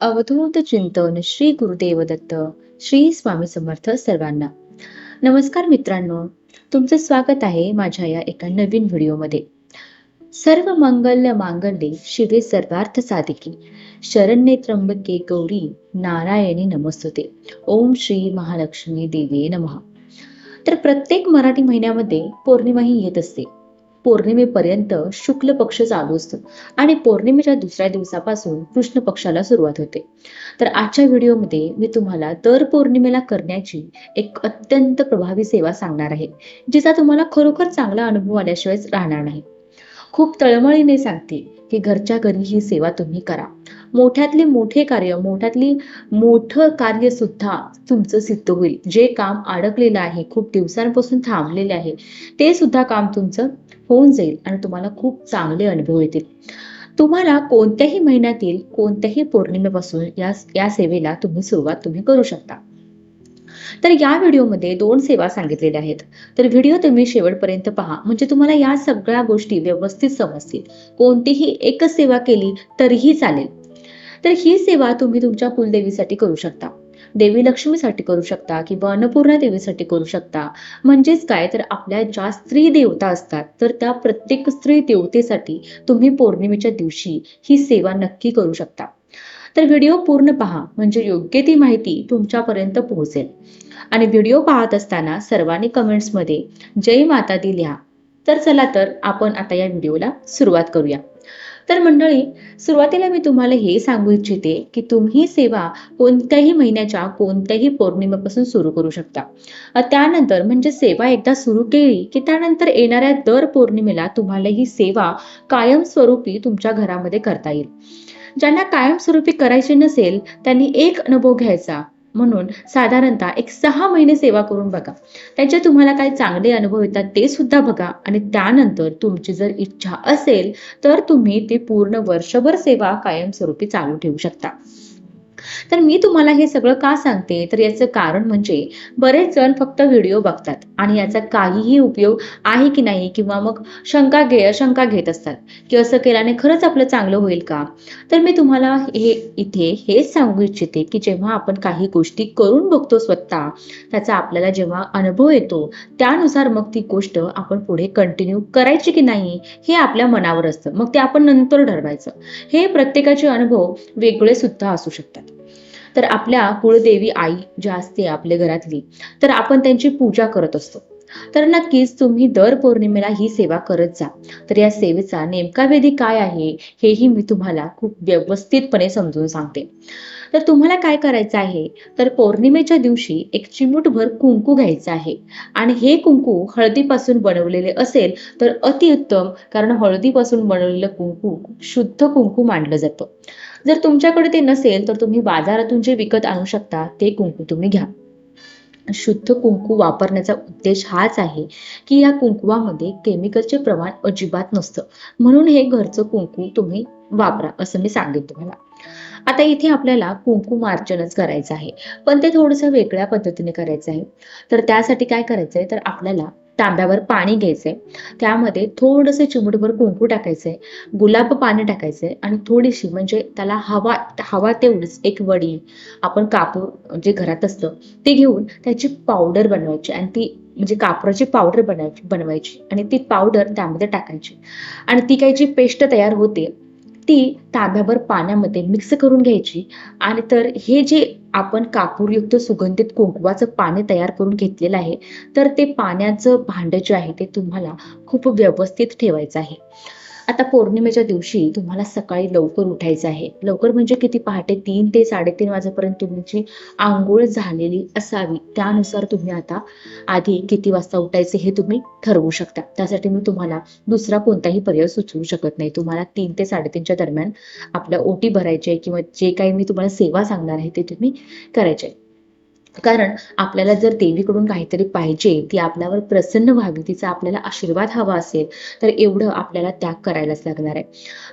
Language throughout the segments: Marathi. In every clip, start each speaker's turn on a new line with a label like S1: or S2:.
S1: अवधूत चिंतन श्री गुरुदेव दत्त श्री स्वामी समर्थ सर्वांना. नमस्कार मित्रांनो तुमचं स्वागत आहे माझ्या या एका नवीन व्हिडिओमध्ये. सर्व मंगल्य मांगल्ये शिवे सर्वार्थ साधिकी. शरण्ये त्र्यंबके गौरी नारायणी नमस्तुते. ओम श्री महालक्ष्मी देवी नमः. तर प्रत्येक मराठी महिन्यामध्ये पौर्णिमा ही येत असते. पौर्णिमेपर्यंत शुक्ल पक्ष चालू असतो. आणि पौर्णिमेच्या दुसऱ्या दिवसापासून कृष्ण पक्षाला सुरुवात होते. तर आजच्या व्हिडिओमध्ये मी तुम्हाला दर पौर्णिमेला करण्याची एक अत्यंत प्रभावी सेवा सांगणार आहे जिचा तुम्हाला खरोखर चांगला अनुभव आल्याशिवाय राहणार नाही. खूप तळमळीने सांगते की घरच्या घरी ही सेवा तुम्ही करा. मोठ्यातले मोठे कार्य मोठ्यातली मोठं कार्य सुद्धा तुमचं सिद्ध होईल. जे काम अडकलेलं आहे खूप दिवसांपासून थांबलेले आहे ते सुद्धा काम तुमचं होऊन जाईल आणि तुम्हाला खूप चांगले अनुभव येतील. तुम्हाला कोणत्याही महिन्यातील कोणत्याही पौर्णिमेपासून या या सेवेला तुम्ही सुरुवात तुम्ही करू शकता. तर या व्हिडिओमध्ये दोन सेवा सांगितलेल्या आहेत. तर व्हिडिओ तुम्ही शेवटपर्यंत पहा. म्हणजे तुम्हाला या सगळ्या गोष्टी व्यवस्थित समजतील. कोणतीही एकच सेवा केली तरीही चालेल. तर ही सेवा तुम्ही तुमच्या कुलदेवीसाठी करू शकता. देवी लक्ष्मीसाठी करू शकता किंवा अन्नपूर्णा देवीसाठी करू शकता. म्हणजेच काय? तर आपल्या ज्या स्त्री देवता असतात तर त्या प्रत्येक स्त्री देवतेसाठी तुम्ही पौर्णिमेच्या दिवशी ही सेवा नक्की करू शकता. तर व्हिडिओ पूर्ण पहा म्हणजे योग्य ती माहिती तुमच्यापर्यंत पोहोचेल. आणि व्हिडिओ पाहत असताना सर्वांनी कमेंट्समध्ये जय माता दी लिहा. तर चला तर आपण आता या व्हिडिओला सुरुवात करूया. तर मंडळी सुरुवातीला मी तुम्हाला हे सांगू इच्छिते की तुम्ही सेवा कोणत्याही महिन्याच्या कोणत्याही पौर्णिमेपासून सुरू करू शकता. त्यानंतर म्हणजे सेवा एकदा सुरू केली की त्यानंतर येणाऱ्या दर पौर्णिमेला तुम्हाला ही सेवा कायमस्वरूपी तुमच्या घरामध्ये करता येईल. ज्यांना कायमस्वरूपी करायची नसेल त्यांनी एक अनुभव घ्यायचा. म्हणून साधारणतः एक सहा महिने सेवा करून बघा. त्याचे तुम्हाला काय चांगले अनुभव येतात ते सुद्धा बघा. आणि त्यानंतर तुमची जर इच्छा असेल तर तुम्ही ते पूर्ण वर्षभर सेवा कायमस्वरूपी चालू ठेवू शकता. तर मी तुम्हाला हे सगळं का सांगते? तर याचं कारण म्हणजे बरेच जण फक्त व्हिडिओ बघतात आणि याचा काहीही उपयोग आहे की नाही किंवा मग शंका घे शंका घेत असतात की असं केल्याने खरंच आपलं चांगलं होईल का? तर मी तुम्हाला हे इथे हेच सांगू इच्छिते की जेव्हा आपण काही गोष्टी करून बघतो स्वतः त्याचा आपल्याला जेव्हा अनुभव येतो त्यानुसार मग ती गोष्ट आपण पुढे कंटिन्यू करायची की नाही हे आपल्या मनावर असतं. मग ते आपण नंतर ठरवायचं. हे प्रत्येकाचे अनुभव वेगळे सुद्धा असू शकतात. तर आपल्या कुळदेवी आई जी असते आपल्या घरातली तर आपण त्यांची पूजा करत असतो. तर नक्कीच तुम्ही दर पौर्णिमेला ही सेवा करत जा. तर या सेवेचा नेमका वेधी काय आहे हेही मी तुम्हाला खूप व्यवस्थितपणे समजून सांगते. तर तुम्हाला काय करायचं आहे तर पौर्णिमेच्या दिवशी एक चिमूटभर कुंकू घ्यायचं आहे. आणि हे कुंकू हळदीपासून बनवलेले असेल तर अतिउत्तम कारण हळदीपासून बनवलेलं कुंकू शुद्ध कुंकू मानलं जातं. जर तुमच्याकडे ते नसेल तर तुम्ही बाजारातून जे विकत आणू शकता ते कुंकू तुम्ही घ्या. शुद्ध कुंकू वापरण्याचा उद्देश हाच आहे की या कुंकुवामध्ये केमिकलचे प्रमाण अजिबात नसतं. म्हणून हे घरचं कुंकू तुम्ही वापरा असं मी सांगेन तुम्हाला. आता इथे आपल्याला कुंकू मार्जनच करायचं आहे. पण ते थोडंसं वेगळ्या पद्धतीने करायचं आहे. तर त्यासाठी काय करायचंय? तर आपल्याला तांब्यावर पाणी घ्यायचंय. त्यामध्ये थोडंसं चिमूटभर कुंकू टाकायचंय. गुलाब पाणी टाकायचंय आणि थोडीशी म्हणजे त्याला हवा हवा तेवढीच एक वडी आपण कापूर जे घरात असतं ते घेऊन त्याची पावडर बनवायची आणि ती म्हणजे कापराची पावडर बनवायची बनवायची आणि ती पावडर त्यामध्ये टाकायची. आणि ती काही जी पेस्ट तयार होते ती तांब्यावर पाण्यामध्ये मिक्स करून घ्यायची. आणि तर हे जे आपण कापूरयुक्त सुगंधित कुंकवाचं पाणी तयार करून घेतलेलं आहे तर ते पाण्याचं भांडं जे आहे ते तुम्हाला खूप व्यवस्थित ठेवायचं आहे. आता पौर्णिमेच्या दिवशी तुम्हाला सकाळी लवकर उठायचं आहे. लवकर म्हणजे किती? पहाटे तीन ते साडेतीन वाजेपर्यंत तुमची आंघोळ झालेली असावी. त्यानुसार तुम्ही आता आधी किती वाजता उठायचे हे तुम्ही ठरवू शकता. त्यासाठी मी तुम्हाला दुसरा कोणताही पर्याय सुचवू शकत नाही. तुम्हाला तीन ते साडेतीनच्या दरम्यान आपल्या ओटी भरायची आहे किंवा जे काही मी तुम्हाला सेवा सांगणार आहे ते तुम्ही करायचे कारण आपल्याला जर देवीकडून काहीतरी पाहिजे ती आपल्यावर प्रसन्न व्हावी तिचा आपल्याला आशीर्वाद हवा असेल तर एवढं आपल्याला त्याग करायलाच लागणार आहे.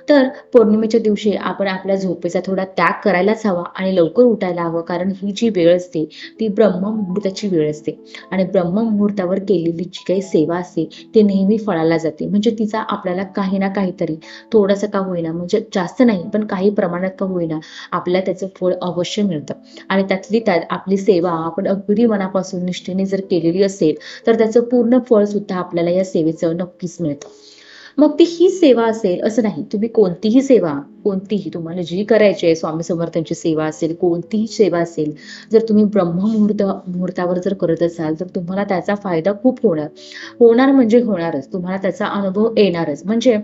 S1: तर पौर्णिमेच्या दिवशी आपण आपल्या झोपेचा थोडा त्याग करायलाच हवा आणि लवकर उठायला हवं कारण ही जी वेळ असते ती ब्रह्ममुहूर्ताची वेळ असते. आणि ब्रह्ममुहूर्तावर केलेली जी काही सेवा असते ती नेहमी फळाला जाते. म्हणजे तिचा आपल्याला काही ना काहीतरी थोडंसं का होईना म्हणजे जास्त नाही पण काही प्रमाणात का होईना आपल्याला त्याचं फळ अवश्य मिळतं. आणि त्यातली त्यात आपली सेवा आपण अगदी मनापासून निष्ठेने जर केलेली असेल तर त्याचं पूर्ण फळ सुद्धा आपल्याला या सेवेचं नक्कीच मिळतं. मग ती ही सेवा असेल असं नाही. तुम्ही कोणतीही सेवा कोणतीही तुम्हाला जी करायची आहे स्वामी समर्थांची सेवा असेल कोणतीही सेवा असेल जर तुम्ही ब्रह्ममुहूर्त मुहूर्तावर जर करत असाल तर तुम्हाला त्याचा फायदा खूप होणार. होणार म्हणजे होणारच. तुम्हाला त्याचा अनुभव येणारच. म्हणजे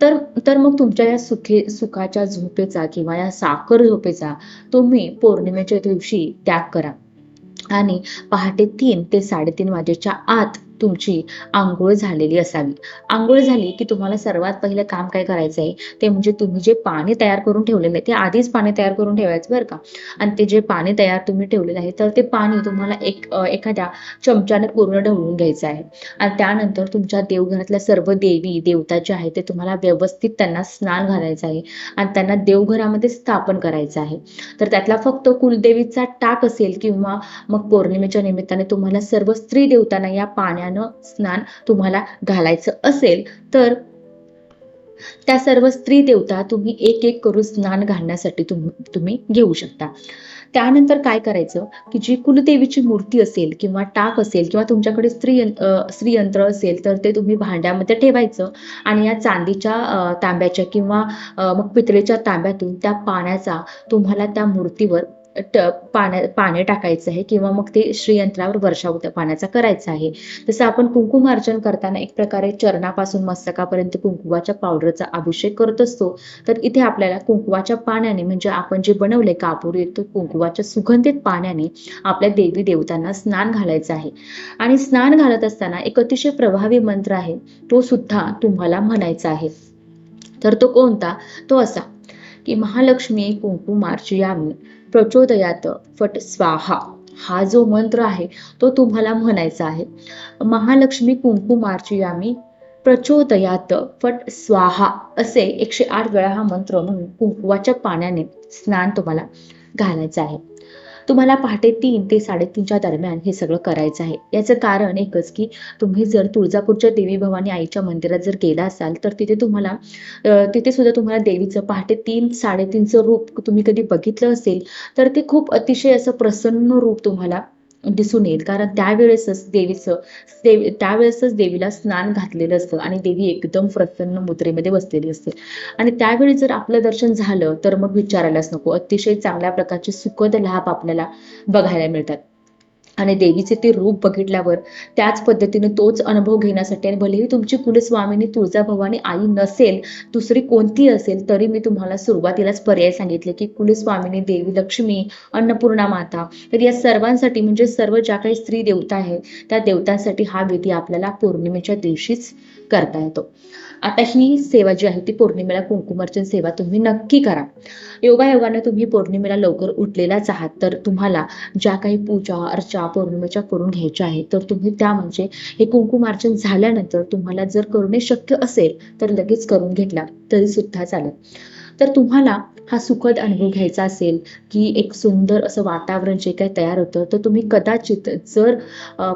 S1: तर तर मग तुमच्या या सुखे सुखाच्या झोपेचा किंवा या साखर झोपेचा तुम्ही पौर्णिमेच्या दिवशी त्याग करा. आणि पहाटे तीन ते साडेतीन वाजेच्या आत तुमची आंघोळ झालेली असावी. आंघोळ झाली की तुम्हाला सर्वात पहिलं काम काय करायचं आहे ते म्हणजे तुम्ही जे पाणी तयार करून ठेवलेलं आहे ते आधीच पाणी तयार करून ठेवायचं बरं का? आणि ते जे पाणी तयार तुम्ही ठेवलेलं आहे तर ते पाणी तुम्हाला एक एखाद्या चमच्याने पूर्ण ढवळून घ्यायचं आहे. आणि त्यानंतर तुमच्या देवघरातल्या सर्व देवी देवता जे आहेत ते तुम्हाला व्यवस्थित त्यांना स्नान घालायचं आहे आणि त्यांना देवघरामध्ये स्थापन करायचं आहे. तर त्यातला फक्त कुलदेवीचा टाक असेल किंवा मग पौर्णिमेच्या निमित्ताने तुम्हाला सर्व स्त्री देवतांना या पाण्यानं स्नान तुम्हाला घालायचं असेल तर त्या सर्व स्त्री देवता तुम्ही एक एक करून स्नान घालण्यासाठी तुम्ही घेऊ शकता. त्यानंतर काय करायचं की जी कुलदेवीची मूर्ती असेल किंवा टाक असेल किंवा तुमच्याकडे स्त्री स्त्रीयंत्र असेल तर ते तुम्ही भांड्यामध्ये ठेवायचं आणि या चांदीच्या तांब्याच्या किंवा मग पितळेच्या तांब्यातून त्या पाण्याचा तुम्हाला त्या मूर्तीवर ट पाण्या पाणी टाकायचं आहे किंवा मग ते श्रीयंत्रावर वर्षाव पाण्याचा करायचा आहे. तसं आपण कुंकुमार्चन करताना एक प्रकारे चरणापासून मस्तकापर्यंत कुंकुवाच्या पावडरचा अभिषेक करत असतो. तर इथे आपल्याला कुंकुवाच्या पाण्याने म्हणजे आपण जे बनवले कापूर येतो कुंकुवाच्या सुगंधित पाण्याने आपल्या देवी देवतांना स्नान घालायचं आहे. आणि स्नान घालत असताना एक अतिशय प्रभावी मंत्र आहे तो सुद्धा तुम्हाला म्हणायचा आहे. तर तो कोणता? तो असा की महालक्ष्मी कुंकुमार्चयामी प्रचोदयात. फट स्वाहा. हा जो मंत्र आहे तो तुम्हाला म्हणायचा आहे. महालक्ष्मी कुंकुमार्चयामी प्रचोदयात. फट स्वाहा. असे एकशे आठ वेळा हा मंत्र म्हणून कुंकुवाच्या पाण्याने स्नान तुम्हाला घालायचं आहे. तुम्हाला पहाटे तीन ते साडेतीनच्या दरम्यान हे सगळं करायचं आहे. याचं कारण एकच की तुम्ही जर तुळजापूरच्या देवी भवानी आईच्या मंदिरात जर गेला असाल तर तिथे तुम्हाला तिथे सुद्धा तुम्हाला देवीचं पहाटे तीन साडेतीनचं रूप तुम्ही कधी बघितलं असेल तर ते खूप अतिशय असं प्रसन्न रूप तुम्हाला दिसून येईल. कारण त्यावेळेसच देवीचं देव त्यावेळेसच देवीला स्नान घातलेलं असतं आणि देवी एकदम प्रसन्न मुद्रेमध्ये बसलेली असते. आणि त्यावेळी जर आपलं दर्शन झालं तर मग विचारायलाच नको. अतिशय चांगल्या प्रकारचे सुखद लाभ आपल्याला बघायला मिळतात. आणि देवीचे ते रूप बघितल्यावर त्याच पद्धतीने तोच अनुभव घेण्यासाठी आणि भलेही तुमची कुलस्वामिनी तुळजाभवानी आई नसेल दुसरी कोणती असेल तरी मी तुम्हाला सुरुवातीलाच पर्याय सांगितले की कुलस्वामिनी देवी लक्ष्मी अन्नपूर्णा माता तर या सर्वांसाठी म्हणजे सर्व ज्या काही स्त्री देवता आहेत त्या देवतांसाठी हा विधी आपल्याला पौर्णिमेच्या दिवशीच करता येतो. आता ही सेवा जी आहे ती पौर्णिमेला कुंकुमार्चन सेवा तुम्ही नक्की करा. योगायोगाने तुम्ही पौर्णिमेला लवकर उठलेलाच आहात. तर तुम्हाला ज्या काही पूजा अर्चा पौर्णिमेच्या करून घ्यायच्या आहेत तर तुम्ही त्या म्हणजे हे कुंकुमार्चन झाल्यानंतर तुम्हाला जर करणे शक्य असेल तर लगेच करून घेतला तरी सुद्धा चालेल. तर तुम्हाला हा सुखद अनुभव घ्यायचा असेल की एक सुंदर असं वातावरण जे काही तयार होतं तर तुम्ही कदाचित जर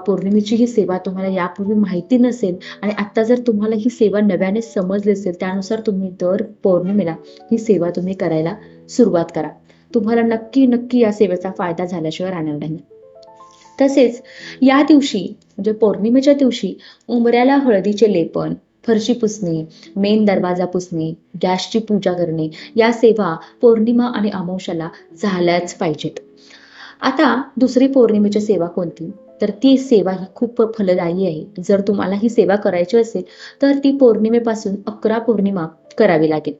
S1: पौर्णिमेची ही सेवा तुम्हाला यापूर्वी माहिती नसेल आणि आता जर तुम्हाला ही सेवा नव्याने समजली असेल त्यानुसार तुम्ही दर पौर्णिमेला ही सेवा तुम्ही करायला सुरुवात करा. तुम्हाला नक्की नक्की या सेवेचा फायदा झाल्याशिवाय राहणार नाही. तसेच या दिवशी म्हणजे पौर्णिमेच्या दिवशी उंबऱ्याला हळदीचे लेपन फरशी पुसणे मेन दरवाजा पुसणे गॅसची पूजा करणे या सेवा पौर्णिमा आणि अमावश्याला झाल्याच पाहिजेत. आता दुसरी पौर्णिमेची सेवा कोणती? तर ती सेवा ही खूप फलदायी आहे. जर तुम्हाला ही सेवा करायची असेल तर ती पौर्णिमेपासून अकरा पौर्णिमा करावी लागेल.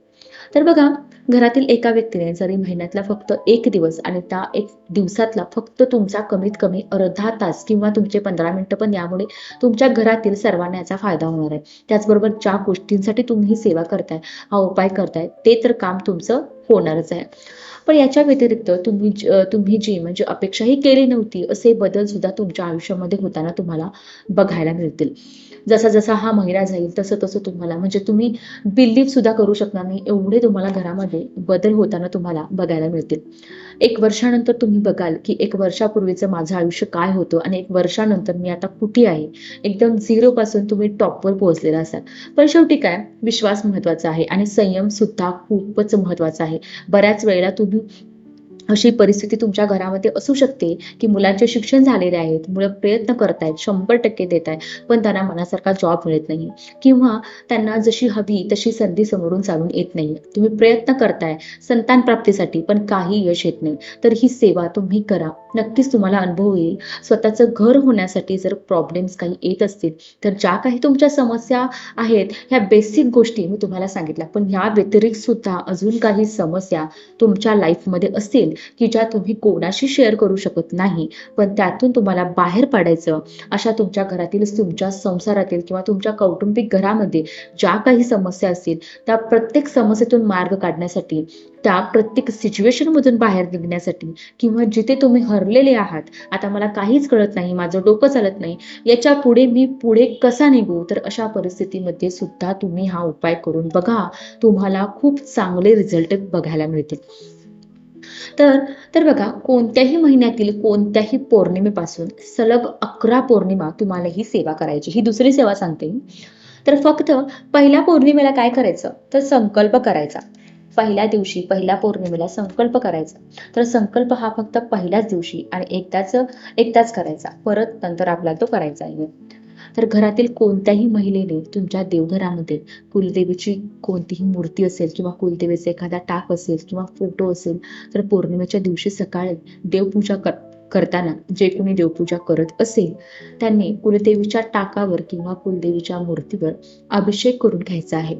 S1: तर बघा घरातील एका व्यक्तीने जरी महिन्यातला फक्त एक दिवस आणि त्या एक दिवसातला फक्त तुमचा कमीत कमी अर्धा तास किंवा तुमचे पंधरा मिनिटं पण यामुळे तुमच्या घरातील सर्वांना याचा फायदा होणार आहे. त्याचबरोबर ज्या गोष्टींसाठी तुम्ही सेवा करताय हा उपाय करताय ते तर काम तुमचं होणारच आहे. पण याच्या व्यतिरिक्त तुम्ही तुम्ही जी म्हणजे अपेक्षाही केली नव्हती असे बदल सुद्धा तुमच्या आयुष्यामध्ये होताना तुम्हाला बघायला मिळतील. जसा जसा हा महिना जाईल तसं तसं तुम्हाला. म्हणजे तुम्ही बिलीव्ह सुद्धा करू शकणार नाही. एवढे तुम्हाला घरामध्ये बदल होताना तुम्हाला बघायला मिळतील. एक वर्षानंतर तुम्ही बघाल की एक वर्षापूर्वीचं माझं आयुष्य काय होतं आणि एक वर्षानंतर मी आता कुठे आहे? एकदम झिरो पासून तुम्ही टॉपवर पोहोचलेला असाल. पण शेवटी काय? विश्वास महत्त्वाचा आहे आणि संयम सुद्धा खूपच महत्त्वाचा आहे. बऱ्याच वेळेला तुम्ही अशी परिस्थिती तुमच्या घरामध्ये असू शकते की मुलांचे शिक्षण झालेले आहेत मुलं प्रयत्न करतायत शंभर टक्के देत आहेत पण त्यांना मनासारखा जॉब मिळत नाही किंवा त्यांना जशी हवी तशी संधी समोरून चालून येत नाही तुम्ही प्रयत्न करताय संतान प्राप्तीसाठी पण काही यश येत नाही. तर ही सेवा तुम्ही करा. नक्कीच तुम्हाला अनुभव येईल. स्वतःचं घर होण्यासाठी जर प्रॉब्लेम्स काही येत असतील तर ज्या काही तुमच्या समस्या आहेत ह्या बेसिक गोष्टी मी तुम्हाला सांगितल्या. पण ह्या व्यतिरिक्त सुद्धा अजून काही समस्या तुमच्या लाईफमध्ये असतील की ज्या तुम्ही कोणाशी शेअर करू शकत नाही पण त्यातून तुम्हाला बाहेर पडायचं. अशा तुमच्या घरातील तुमच्या संसारातील किंवा तुमच्या कौटुंबिक घरामध्ये ज्या काही समस्या असतील त्या प्रत्येक समस्येतून मार्ग काढण्यासाठी त्या प्रत्येक सिच्युएशन मधून बाहेर निघण्यासाठी किंवा जिथे तुम्ही हरलेले आहात आता मला काहीच कळत नाही माझं डोकं चालत नाही याच्यापुढे मी पुढे कसा निघू? तर अशा परिस्थितीमध्ये सुद्धा तुम्ही हा उपाय करून बघा. तुम्हाला खूप चांगले रिझल्ट बघायला मिळतील. तर तर बघा कोणत्याही महिन्यातील कोणत्याही पौर्णिमेपासून सलग अकरा पौर्णिमा तुम्हाला ही सेवा करायची ही दुसरी सेवा सांगते तर फक्त पहिल्या पौर्णिमेला काय करायचं? तर संकल्प करायचा. पहिल्या दिवशी पहिल्या पौर्णिमेला संकल्प करायचा. तर संकल्प हा फक्त पहिल्याच दिवशी आणि एकदाच एकदाच करायचा. परत नंतर आपल्याला तो करायचा आहे. तर घरातील कोणत्याही महिलेने तुमच्या देवघरामध्ये कुलदेवीची कोणतीही मूर्ती असेल किंवा कुलदेवीचा एखादा टाक असेल किंवा फोटो असेल तर पौर्णिमेच्या दिवशी सकाळी देवपूजा कर करताना जे कोणी देवपूजा करत असेल त्यांनी कुलदेवीच्या टाकावर किंवा कुलदेवीच्या मूर्तीवर अभिषेक करून घ्यायचा आहे.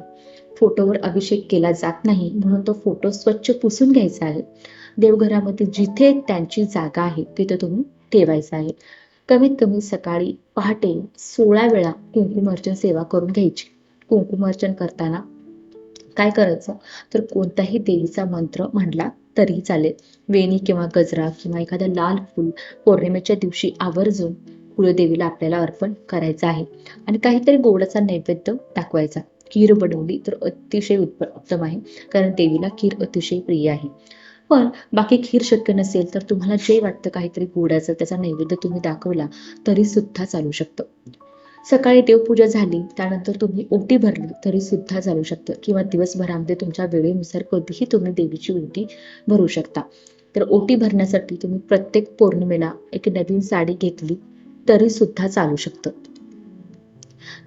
S1: फोटोवर अभिषेक केला जात नाही म्हणून तो फोटो स्वच्छ पुसून घ्यायचा आहे. देवघरामध्ये जिथे त्यांची जागा आहे तिथे तुम्ही ठेवायचा आहे. कमीत कमी सकाळी पहाटे सोळा वेळा कुंकुमार्चन सेवा करून घ्यायची? कुंकुमार्चन करताना? काय करायचं? तर कोणताही देवीचा मंत्र म्हणला तरी चालेल. वेणी किंवा गजरा किंवा एखादा लाल फूल पौर्णिमेच्या दिवशी आवर्जून कुलदेवीला आपल्याला अर्पण करायचं आहे. आणि काहीतरी गोडाचा नैवेद्य दाखवायचा. खीर बनवली तर अतिशय उत्प- उत्तम आहे कारण देवीला खीर अतिशय प्रिय आहे. पण बाकी खीर शक्य नसेल तर तुम्हाला जे वाटतं काहीतरी गोडाचं त्याचा नैवेद्य तुम्ही दाखवला तरी सुद्धा चालू शकतं. सकाळी देवपूजा झाली त्यानंतर तुम्ही ओटी भरली तरी सुद्धा चालू शकतं. किंवा दिवसभरामध्ये तुमच्या वेळेनुसार कधीही तुम्ही देवीची ओटी भरू शकता. तर ओटी भरण्यासाठी तुम्ही प्रत्येक पौर्णिमेला एक नवीन साडी घेतली तरी सुद्धा चालू शकतं.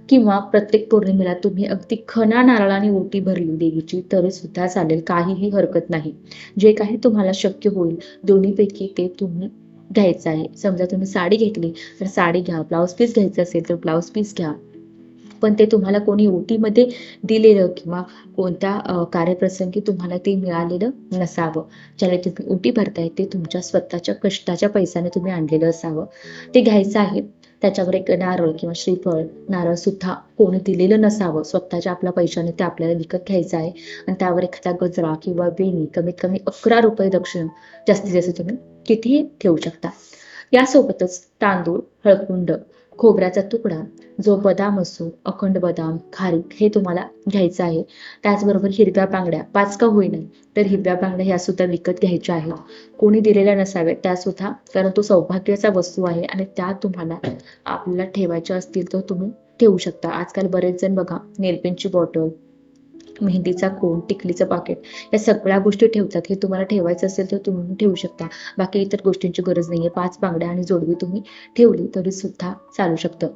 S1: किंवा प्रत्येक पौर्णिमेला तुम्ही अगदी खना नारळाने ओटी भरली देवीची तरी सुद्धा चालेल. काहीही हरकत नाही. जे काही तुम्हाला शक्य होईल दोन्हीपैकी ते तुम्ही घ्यायचं आहे. समजा तुम्ही साडी घेतली तर साडी घ्या. ब्लाऊज पीस घ्यायचं असेल तर ब्लाऊज पीस घ्या. पण ते तुम्हाला कोणी ओटीमध्ये दिलेलं किंवा कोणत्या कार्यप्रसंगी तुम्हाला ते मिळालेलं नसावं. ज्याला तुम्ही ओटी भरताय ते तुमच्या स्वतःच्या कष्टाच्या पैशाने तुम्ही आणलेलं असावं. ते घ्यायचं आहे. त्याच्यावर एक नारळ किंवा श्रीफळ नारळ सुद्धा कोणी दिलेलं नसावं. स्वतःच्या आपल्या पैशाने ते आपल्याला विकत घ्यायचं आहे. आणि त्यावर एखादा गजरा किंवा वेणी कमीत कमी अकरा रुपये दक्षिण जास्तीत जास्त तुम्ही कितीही ठेवू शकता. यासोबतच तांदूळ हळकुंड खोबऱ्याचा तुकडा जो बदाम असो अखंड बदाम खारीक हे तुम्हाला घ्यायचं आहे. त्याचबरोबर हिरव्या बांगड्या पाच का होईना तर हिरव्या बांगड्या ह्या सुद्धा विकत घ्यायच्या आहेत. कोणी दिलेल्या नसाव्या त्या सुद्धा कारण तो सौभाग्याचा वस्तू आहे आणि त्या तुम्हाला आपल्याला ठेवायच्या असतील तर तुम्ही ठेवू शकता. आजकाल बरेच जण बघा नेलपेनची बॉटल मेहंदीचा कोण टिकलीचं पाकिट या सगळ्या गोष्टी ठेवतात. हे तुम्हाला ठेवायचं असेल तर तुम्ही ठेवू शकता. बाकी इतर गोष्टींची गरज नाहीये. पाच बांगड्या आणि जोडवी तुम्ही ठेवली तरी सुद्धा चालू शकतं.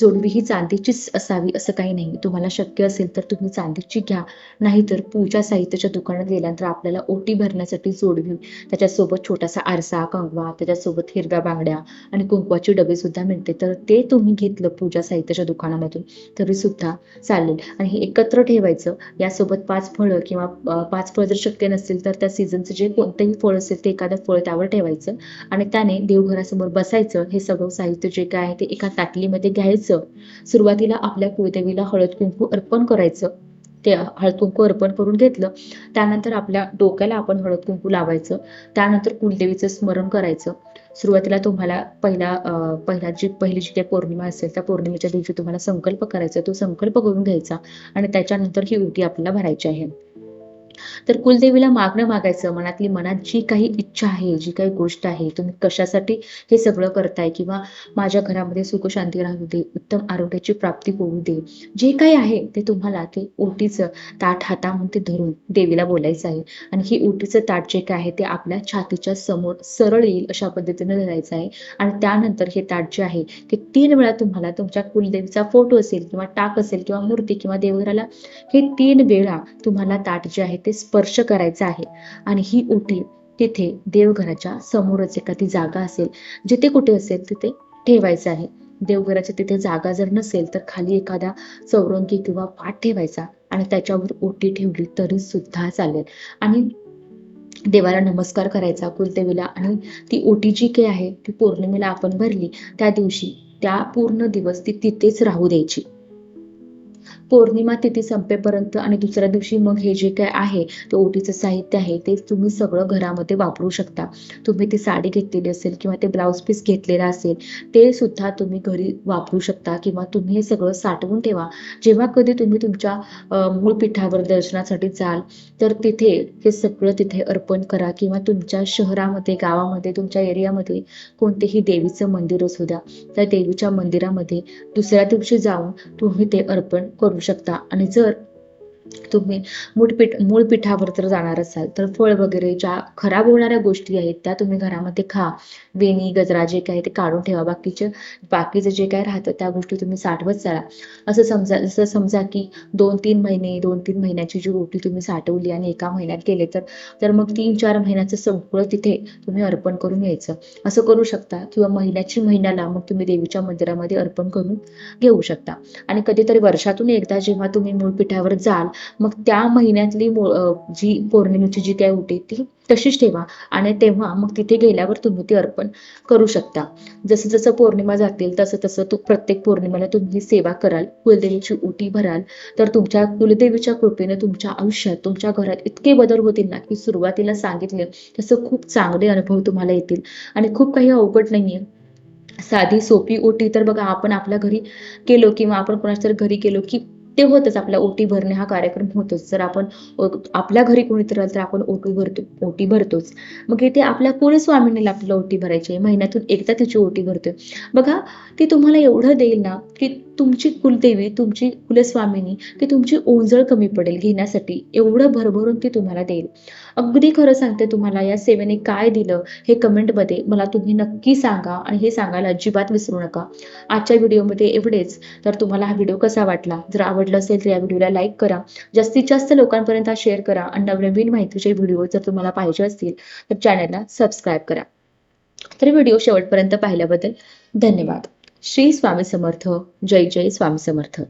S1: जोडवी ही चांदीचीच असावी असं काही नाही तुम्हाला शक्य असेल तर तुम्ही चांदीची घ्या. नाहीतर पूजा साहित्याच्या दुकानात गेल्यानंतर आपल्याला ओटी भरण्यासाठी जोडवी त्याच्यासोबत छोटासा आरसा कंगवा त्याच्यासोबत हिरव्या बांगड्या आणि कुंकवाचे डबे सुद्धा मिळते. तर ते तुम्ही घेतलं पूजा साहित्याच्या दुकानामधून तरी सुद्धा चालेल. आणि हे एकत्र ठेवायचं त्यासोबत पाच फळं किंवा पाच फळं जर शक्य नसतील तर त्या सीझनचं जे कोणतंही फळ असेल ते एखादं फळ त्यावर ठेवायचं आणि त्याने देवघरासमोर बसायचं. हे सगळं साहित्य जे काय आहे ते एका ताटलीमध्ये घ्यायचं. सुरुवातीला आपल्या कुलदेवीला हळद कुंकू अर्पण करायचं. ते हळद कुंकू अर्पण करून घेतलं. त्यानंतर आपल्या डोक्याला आपण हळद कुंकू लावायचं. त्यानंतर कुलदेवीचं स्मरण करायचं. सुरुवातीला तुम्हाला पहिला पहिला जी पहिली जी काही पौर्णिमा असेल त्या पौर्णिमेच्या दिवशी तुम्हाला संकल्प करायचा तो संकल्प करून घ्यायचा आणि त्याच्यानंतर ही उटी आपल्याला भरायची आहे. तर कुलदेवीला मागणं मागायचं मनातली मनात जी काही इच्छा आहे जी काही गोष्ट आहे तुम्ही कशासाठी हे सगळं करताय किंवा माझ्या घरामध्ये सुख शांती राहू दे उत्तम आरोग्याची प्राप्ती होऊ दे जे काही आहे ते तुम्हाला ते ओटीचं ताट हातामध्ये धरून देवीला बोलायचं आहे. आणि ही ओटीचं ताट जे काय आहे ते आपल्या छातीच्या समोर सरळ येईल अशा पद्धतीने धरायचं आहे. आणि त्यानंतर हे ताट जे आहे ते तीन वेळा तुम्हाला तुमच्या कुलदेवीचा फोटो असेल किंवा टाक असेल किंवा मूर्ती किंवा देवघराला हे तीन वेळा तुम्हाला ताट जे आहे ते स्पर्श करायचा आहे. आणि ही ओटी तिथे देवघराच्या समोरच एखादी जागा असेल. जिथे कुठे असेल तिथे ठेवायचं आहे. देवघराच्या तिथे जागा जर नसेल तर खाली एखादा चौरंगी किंवा पाट ठेवायचा आणि त्याच्यावर ओटी ठेवली तरी सुद्धा चालेल. आणि देवाला नमस्कार करायचा कुलदेवीला. आणि ती ओटी जी काही आहे ती पौर्णिमेला आपण भरली त्या दिवशी त्या पूर्ण दिवस ती तिथेच राहू द्यायची. पौर्णिमा तिथी संपेपर्यंत आणि दुसऱ्या दिवशी मग हे जे काय आहे ते ओटीचं साहित्य आहे ते तुम्ही सगळं घरामध्ये वापरू शकता. तुम्ही ती साडी घेतलेली असेल किंवा ते ब्लाऊज पीस घेतलेला असेल ते सुद्धा तुम्ही घरी वापरू शकता किंवा तुम्ही हे सगळं साठवून ठेवा. जेव्हा कधी तुम्ही तुमच्या मूळ पीठावर दर्शनासाठी जाल तर तिथे हे सगळं तिथे अर्पण करा किंवा तुमच्या शहरामध्ये गावामध्ये तुमच्या एरियामध्ये कोणतेही देवीचं मंदिर असू द्या त्या देवीच्या मंदिरामध्ये दुसऱ्या दिवशी जाऊन तुम्ही ते अर्पण करू शकता. आणि जर तुम्ही मूळ पीठ मूळ पिठावर जर जाणार असाल तर फळ वगैरे ज्या खराब होणाऱ्या गोष्टी आहेत त्या तुम्ही घरामध्ये खा. वेणी गजरा जे काही ते काढून ठेवा. बाकीचे बाकीचं जे काय राहतं त्या गोष्टी तुम्ही साठवत चला. असं समजा जसं समजा की दोन तीन महिने दोन तीन महिन्याची जी रोटी तुम्ही साठवली आणि एका महिन्यात केले तर तर मग तीन चार महिन्याचं सगळं तिथे तुम्ही अर्पण करून यायचं असं करू शकता किंवा महिन्याची महिन्याला मग तुम्ही देवीच्या मंदिरामध्ये अर्पण करून घेऊ शकता. आणि कधीतरी वर्षातून एकदा जेव्हा तुम्ही मूळ पिठावर जाल मग त्या महिन्यातली जी पौर्णिमेची जी काय उटी ती तशीच ठेवा. आणि तेव्हा मग तिथे गेल्यावर तुम्ही ती अर्पण करू शकता. जसं जसं पौर्णिमा जातील तसं तसं तू प्रत्येक पौर्णिमेला तुम्ही सेवा कराल कुलदेवीची उटी भराल. तर तुमच्या कुलदेवीच्या कृपेने तुमच्या आयुष्यात तुमच्या घरात इतके बदल होतील ना की सुरुवातीला सांगितले तसं खूप चांगले अनुभव तुम्हाला येतील. आणि खूप काही अवघड नाहीये. साधी सोपी ओटी तर बघा आपण आपल्या घरी केलो किंवा आपण कोणाच्या तरी घरी गेलो की ते होतच आपला ओटी भरणे हा कार्यक्रम होतोच. जर आपण आपल्या घरी कोणीतरी तर आपण ओटी भरतो ओटी भरतोच. मग इथे आपल्या कुलस्वामिनीला आपल्याला ओटी भरायची आहे. महिन्यातून एकदा तिची ओटी भरतोय. बघा ती तुम्हाला एवढं देईल ना की तुमची कुलदेवी तुमची कुलस्वामिनी की तुमची ओंजळ कमी पडेल घेण्यासाठी. एवढं भरभरून ती तुम्हाला देईल. अगदी खरं सांगते तुम्हाला या सेवेने काय दिलं हे कमेंटमध्ये मला तुम्ही नक्की सांगा आणि हे सांगायला अजिबात विसरू नका. आजच्या व्हिडिओमध्ये एवढेच. तर तुम्हाला हा व्हिडिओ कसा वाटला? जर आवडला असेल तर या व्हिडिओला लाईक करा. जास्तीत जास्त लोकांपर्यंत हा शेअर करा आणि नवनवीन माहितीचे व्हिडिओ जर तुम्हाला पाहिजे असतील तर चॅनलला सबस्क्राईब करा. तर व्हिडिओ शेवटपर्यंत पाहिल्याबद्दल धन्यवाद. श्री स्वामी समर्थ. जय जय स्वामी समर्थ.